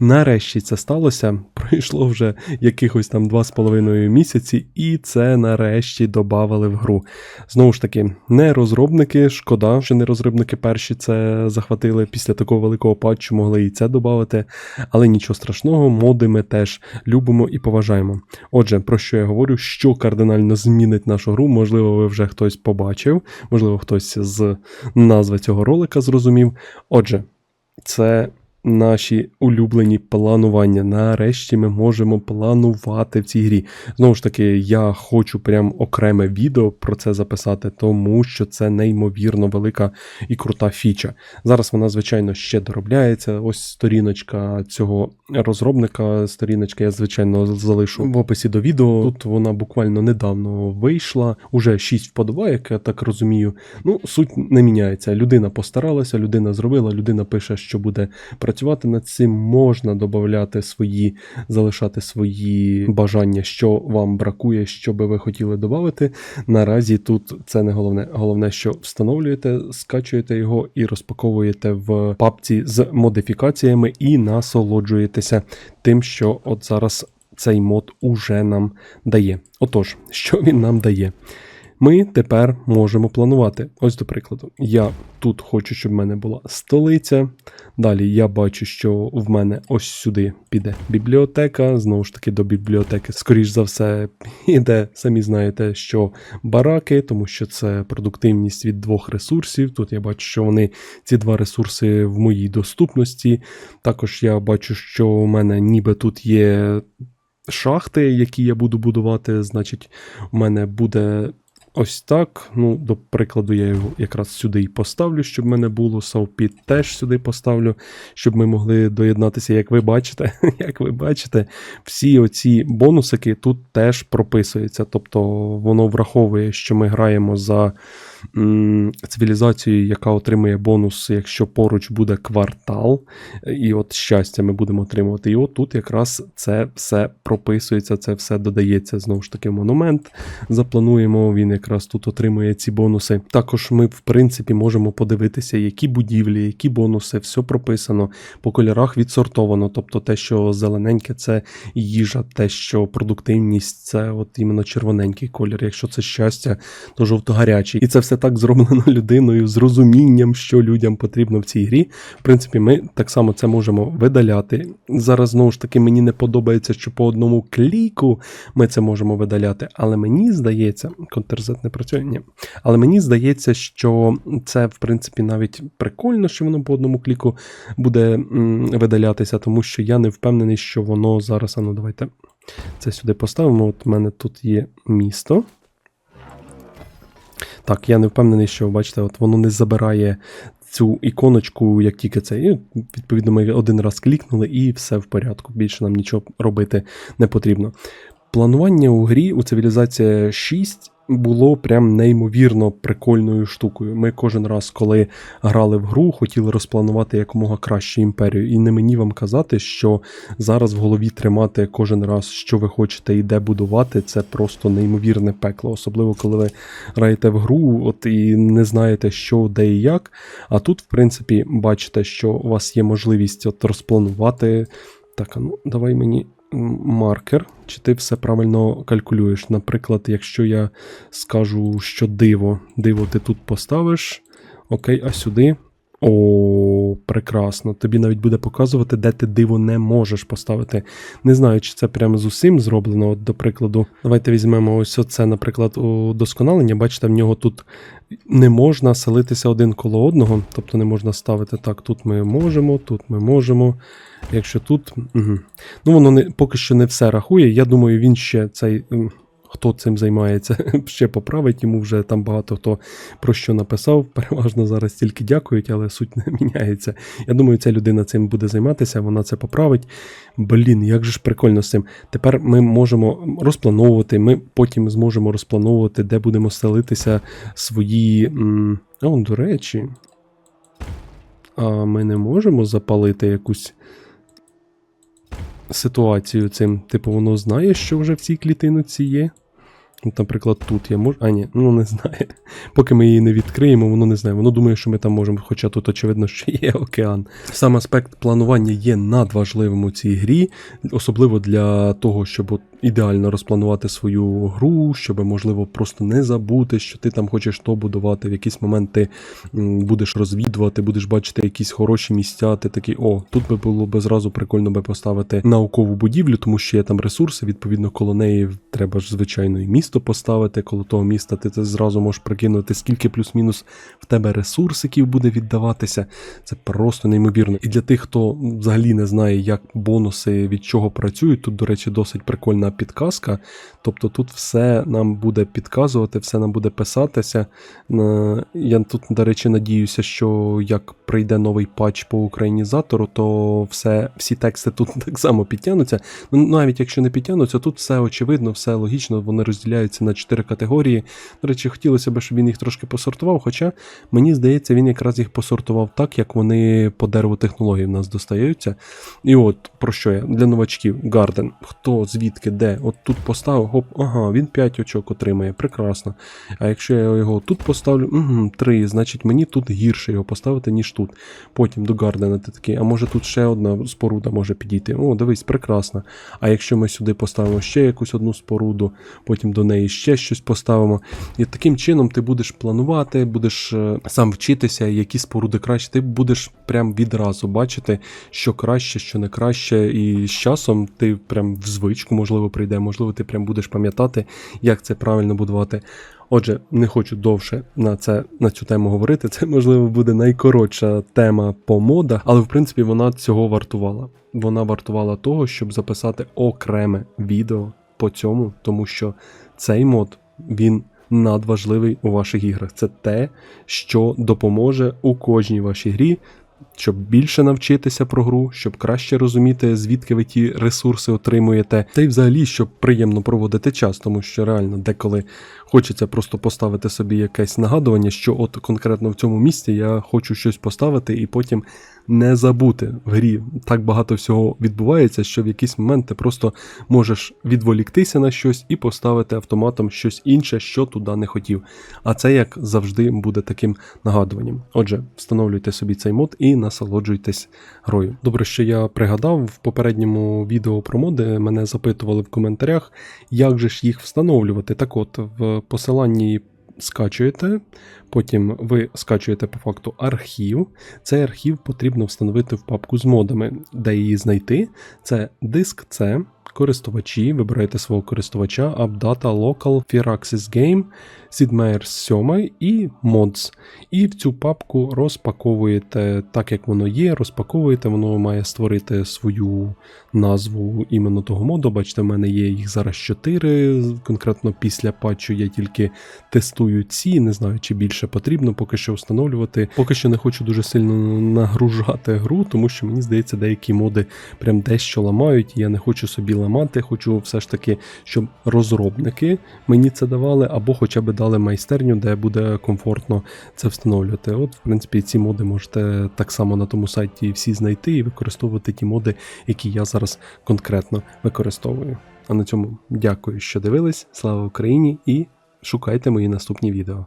Нарешті це сталося. Пройшло вже якихось там два з половиною місяці, і це нарешті додавали в гру. Знову ж таки, не розробники, шкода, що не розробники перші це захватили після такого великого патчу, могли і це додати. Але нічого страшного, моди ми теж любимо і поважаємо. Отже, про що я говорю, що кардинально змінить нашу гру, можливо, ви вже хтось побачив, можливо, хтось з назви цього ролика зрозумів. Отже, це наші улюблені планування. Нарешті ми можемо планувати в цій грі. Знову ж таки, я хочу прям окреме відео про це записати, тому що це неймовірно велика і крута фіча. Зараз вона, звичайно, ще доробляється. Ось сторіночка цього розробника. Сторіночка я, звичайно, залишу в описі до відео. Тут вона буквально недавно вийшла. Уже 6 вподобайок, я так розумію. Ну, суть не міняється. Людина постаралася, людина зробила, людина пише, що буде працювати над цим. Можна додати свої, залишати свої бажання, що вам бракує, що би ви хотіли додати. Наразі тут це не головне. Головне, що встановлюєте, скачуєте його і розпаковуєте в папці з модифікаціями і насолоджуєтеся тим, що от зараз цей мод уже нам дає. Отож, що він нам дає? Ми тепер можемо планувати. Ось до прикладу, я тут хочу, щоб в мене була столиця. Далі я бачу, що в мене ось сюди піде бібліотека. Знову ж таки, до бібліотеки, скоріш за все, іде, самі знаєте, що бараки, тому що це продуктивність від двох ресурсів. Тут я бачу, що вони ці два ресурси в моїй доступності. Також я бачу, що у мене ніби тут є. Шахти, які я буду будувати, значить, у мене буде Ось так. Ну, до прикладу, я його якраз сюди і поставлю, щоб мене було. Савпіт теж сюди поставлю, щоб ми могли доєднатися, як ви бачите. Як ви бачите, всі оці бонусики тут теж прописуються. Тобто воно враховує, що ми граємо за м, цивілізацію, яка отримує бонус, якщо поруч буде квартал. І от щастя ми будемо отримувати. І от тут якраз це все прописується, це все додається знову ж таки в монумент. Заплануємо, він якраз тут отримує ці бонуси. Також ми, в принципі, можемо подивитися, які будівлі, які бонуси, все прописано. По кольорах відсортовано. Тобто те, що зелененьке, це їжа, те, що продуктивність, це от іменно червоненький колір. Якщо це щастя, то жовто-гарячий. І це все так зроблено людиною з розумінням, що людям потрібно в цій грі. В принципі, ми так само це можемо видаляти. Зараз знову ж таки мені не подобається, що по одному кліку ми це можемо видаляти. Але мені здається, Ctrl-Z не працює. Ні. Але мені здається, що це, в принципі, навіть прикольно, що воно по одному кліку буде видалятися, тому що я не впевнений, що воно зараз. А ну давайте це сюди поставимо. От у мене тут є місто. Так, я не впевнений, що, бачите, от воно не забирає цю іконочку, як тільки це. І, відповідно, ми один раз клікнули, і все в порядку. Більше нам нічого робити не потрібно. Планування у грі у цивілізація 6 було прям неймовірно прикольною штукою. Ми кожен раз, коли грали в гру, хотіли розпланувати якомога краще імперію. І не мені вам казати, що зараз в голові тримати кожен раз, що ви хочете і де будувати, це просто неймовірне пекло. Особливо, коли ви граєте в гру, от і не знаєте, що, де і як. А тут, в принципі, бачите, що у вас є можливість от розпланувати. Так, а ну давай мені маркер, чи ти все правильно калькулюєш. Наприклад, якщо я скажу, що диво, диво ти тут поставиш. Окей, а сюди. О, прекрасно. Тобі навіть буде показувати, де ти диво не можеш поставити. Не знаю, чи це прямо з усім зроблено. От, До прикладу, давайте візьмемо ось оце, наприклад, удосконалення. Бачите, в нього тут не можна селитися один коло одного, тобто не можна ставити так. Тут ми можемо, тут ми можемо. Якщо тут. Угу. Ну, воно не, поки що не все рахує. Я думаю, він ще цей. Хто цим займається, ще поправить, йому вже там багато хто про що написав. Переважно зараз тільки дякують, але суть не міняється. Я думаю, ця людина цим буде займатися, вона це поправить. Блін, як же ж прикольно з цим. Тепер ми можемо розплановувати, ми потім зможемо розплановувати, де будемо селитися свої. О, до речі. А ми не можемо запалити якусь ситуацію цим. Типу, воно знає, що вже в цій клітинці є. От, наприклад, тут я можу. А, ні, ну не знає. Поки ми її не відкриємо, воно не знає. Воно думає, що ми там можемо, хоча тут очевидно, що є океан. Сам аспект планування є надважливим у цій грі, особливо для того, щоб от ідеально розпланувати свою гру, щоб, можливо, просто не забути, що ти там хочеш то будувати. В якийсь момент ти будеш розвідувати, будеш бачити якісь хороші місця. Ти такий, о, тут би було би зразу прикольно би поставити наукову будівлю, тому що є там ресурси. Відповідно, коло неї треба ж звичайно і місто поставити. Коло того міста ти це зразу можеш прикинути, скільки плюс-мінус в тебе ресурсиків буде віддаватися. Це просто неймовірно. І для тих, хто взагалі не знає, як бонуси від чого працюють, тут, до речі, досить прикольна підказка. Тобто тут все нам буде підказувати, все нам буде писатися. Е, Я тут, до речі, надіюся, що як прийде новий патч по українізатору, то все, всі тексти тут так само підтягнуться. Ну, навіть якщо не підтягнуться, тут все очевидно, все логічно, вони розділяються на чотири категорії. До речі, хотілося б, щоб він їх трошки посортував, хоча мені здається, він якраз їх посортував так, як вони по дереву технологій в нас достаються. І от про що я для новачків Гарден. Хто звідки, де? От тут поставив, гоп, ага, він 5 очок отримає, прекрасно. А якщо я його тут поставлю, угу, 3, значить мені тут гірше його поставити, ніж тут. Потім до Гардена ти такий, а може тут ще одна споруда може підійти. О, дивись, прекрасно. А якщо ми сюди поставимо ще якусь одну споруду, потім до неї ще щось поставимо. І таким чином ти будеш планувати, будеш е, сам вчитися, які споруди краще. Ти будеш прям відразу бачити, що краще, що не краще. І з часом ти прям в звичку, можливо, прийде, можливо, ти прям будеш пам'ятати, як це правильно будувати. Отже, не хочу довше на це на цю тему говорити. Це можливо буде найкоротша тема по модах, але в принципі вона цього вартувала. Вона вартувала того, щоб записати окреме відео по цьому, тому що цей мод він надважливий у ваших іграх. Це те, що допоможе у кожній вашій грі. Щоб більше навчитися про гру, щоб краще розуміти, звідки ви ті ресурси отримуєте, та й взагалі, щоб приємно проводити час, тому що реально деколи хочеться просто поставити собі якесь нагадування, що от конкретно в цьому місці я хочу щось поставити і потім не забути в грі. Так багато всього відбувається, що в якийсь момент ти просто можеш відволіктися на щось і поставити автоматом щось інше, що туди не хотів. А це як завжди буде таким нагадуванням. Отже, встановлюйте собі цей мод і насолоджуйтесь грою. Добре, що я пригадав в попередньому відео про моди мене запитували в коментарях, як же ж їх встановлювати. Так от, в посиланні скачуєте, потім ви скачуєте по факту архів. Цей архів потрібно встановити в папку з модами, де її знайти. Це диск C, користувачі, вибираєте свого користувача, AppData, Local, Firaxis Game, SidMeyer 7 і Mods. І в цю папку розпаковуєте так, як воно є, розпаковуєте, воно має створити свою назву іменно того моду. Бачите, в мене є їх зараз 4. Конкретно після патчу я тільки тестую ці, не знаю, чи більше потрібно поки що встановлювати. Поки що не хочу дуже сильно нагружати гру, тому що мені здається, деякі моди прям дещо ламають. Я не хочу собі ламати, хочу все ж таки, щоб розробники мені це давали, або хоча б дали майстерню, де буде комфортно це встановлювати. От, в принципі, ці моди можете так само на тому сайті всі знайти і використовувати ті моди, які я зараз конкретно використовую. А на цьому дякую, що дивились. Слава Україні і шукайте мої наступні відео.